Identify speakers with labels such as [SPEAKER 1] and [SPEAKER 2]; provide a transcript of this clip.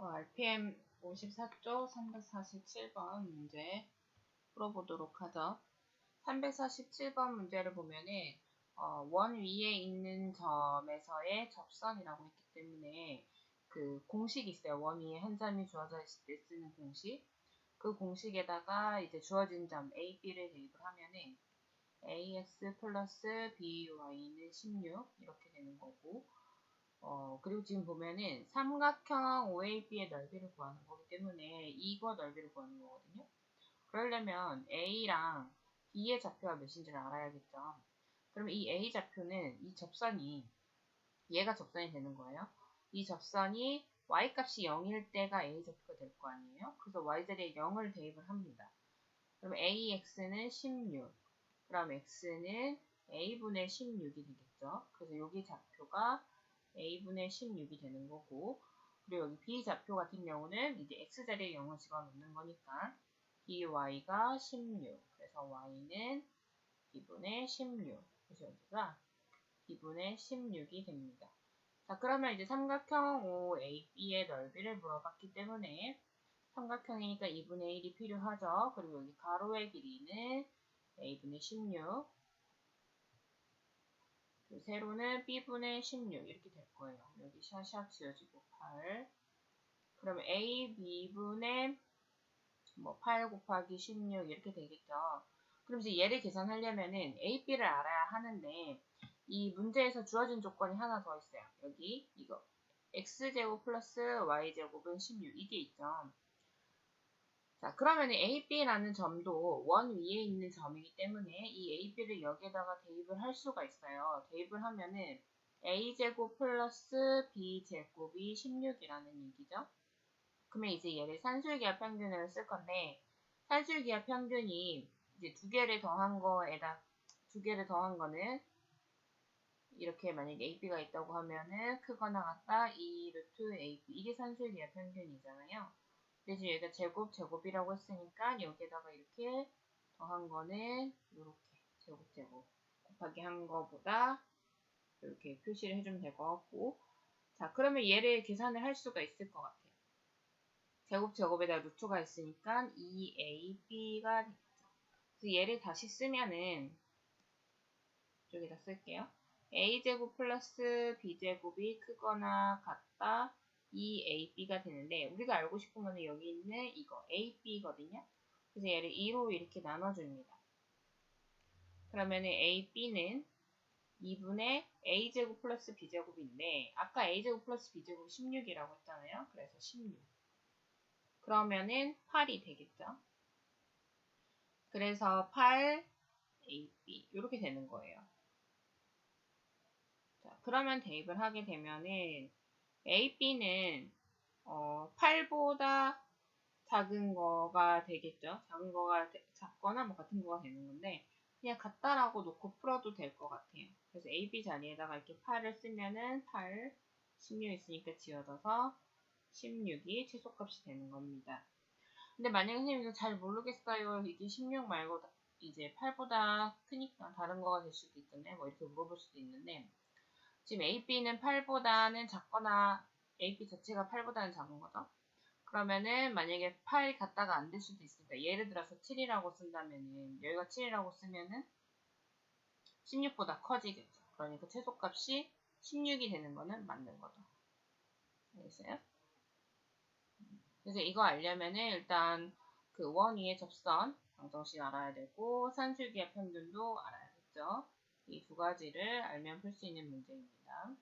[SPEAKER 1] 어, RPM 54쪽 347번 문제 풀어보도록 하죠. 347번 문제를 보면은 어, 원 위에 있는 점에서의 접선이라고 했기 때문에 그 공식이 있어요. 원 위에 한 점이 주어져 있을 때 쓰는 공식. 그 공식에다가 이제 주어진 점 A, B를 대입을 하면은 AX 플러스 BY는 16 이렇게 되는 거고 어, 그리고 지금 보면은 삼각형 OAB의 넓이를 구하는 거기 때문에 이거 넓이를 구하는 거거든요. 그러려면 A랑 B의 좌표가 몇인지를 알아야겠죠. 그러면 이 A 좌표는 이 접선이 얘가 접선이 되는 거예요. 이 접선이 y 값이 0일 때가 A 좌표가 될 거 아니에요. 그래서 y 자리에 0을 대입을 합니다. 그럼 AX는 16, 그럼 X는 A분의 16이 되겠죠. 그래서 여기 좌표가 a분의 16이 되는 거고 그리고 여기 b 좌표 같은 경우는 이제 x자리에 0을 집어넣는 거니까 by가 16 그래서 y는 b분의 16 그래서 여기가 b분의 16이 됩니다. 자 그러면 이제 삼각형 OAB의 넓이를 물어봤기 때문에 삼각형이니까 2분의 1이 필요하죠. 그리고 여기 가로의 길이는 a분의 16그 세로는 b분의 16 이렇게 될 거예요. 여기 샤샥 지어지고 8 그러면 a, b분의 뭐 8 곱하기 16 이렇게 되겠죠. 그럼 이제 얘를 계산하려면은 a, b를 알아야 하는데 이 문제에서 주어진 조건이 하나 더 있어요. 여기 이거 x제곱 플러스 y제곱은 16 이게 있죠. 자, 그러면 AB라는 점도 원 위에 있는 점이기 때문에 이 AB를 여기에다가 대입을 할 수가 있어요. 대입을 하면은 A제곱 플러스 B제곱이 16이라는 얘기죠. 그러면 이제 얘를 산술기하 평균을 쓸 건데 산술기하 평균이 이제 두 개를 더한 거에다 두 개를 더한 거는 이렇게 만약에 AB가 있다고 하면은 크거나 같다 2 루트 AB 이게 산술기하 평균이잖아요. 대신 여기가 제곱, 제곱이라고 했으니까 여기에다가 이렇게 더한 거는 이렇게 제곱, 제곱 곱하기 한 거보다 이렇게 표시를 해주면 될 것 같고 자 그러면 얘를 계산을 할 수가 있을 것 같아요. 제곱, 제곱에다 루트가 있으니까 2ab가 되겠죠. 그래서 얘를 다시 쓰면은 이쪽에다 쓸게요. a제곱 플러스 b제곱이 크거나 같다 2ab가 되는데 우리가 알고 싶은 거는 여기 있는 이거 ab거든요. 그래서 얘를 2로 이렇게 나눠줍니다. 그러면 ab는 2분의 a제곱 플러스 b제곱인데 아까 a제곱 플러스 b제곱 16이라고 했잖아요. 그래서 16. 그러면은 8이 되겠죠. 그래서 8 ab 이렇게 되는 거예요. 자, 그러면 대입을 하게 되면은 AB는 어, 8보다 작은 거가 되겠죠. 작은 거가 작거나 뭐 같은 거가 되는 건데 그냥 같다라고 놓고 풀어도 될 것 같아요. 그래서 AB 자리에다가 이렇게 8을 쓰면은 8, 16 있으니까 지워져서 16이 최소값이 되는 겁니다. 근데 만약에 선생님 이거 잘 모르겠어요. 이게 16 말고 이제 8보다 크니까 다른 거가 될 수도 있던데 뭐 이렇게 물어볼 수도 있는데 지금 AB는 8보다는 작거나 AB 자체가 8보다는 작은 거죠. 그러면은 만약에 8이 같다가 안 될 수도 있으니까 예를 들어서 7이라고 쓴다면은 여기가 7이라고 쓰면은 16보다 커지겠죠. 그러니까 최소값이 16이 되는 거는 맞는 거죠. 알겠어요? 그래서 이거 알려면은 일단 그 원 위의 접선 방정식 알아야 되고 산술기의 평균도 알아야겠죠. 이 두 가지를 알면 풀 수 있는 문제입니다.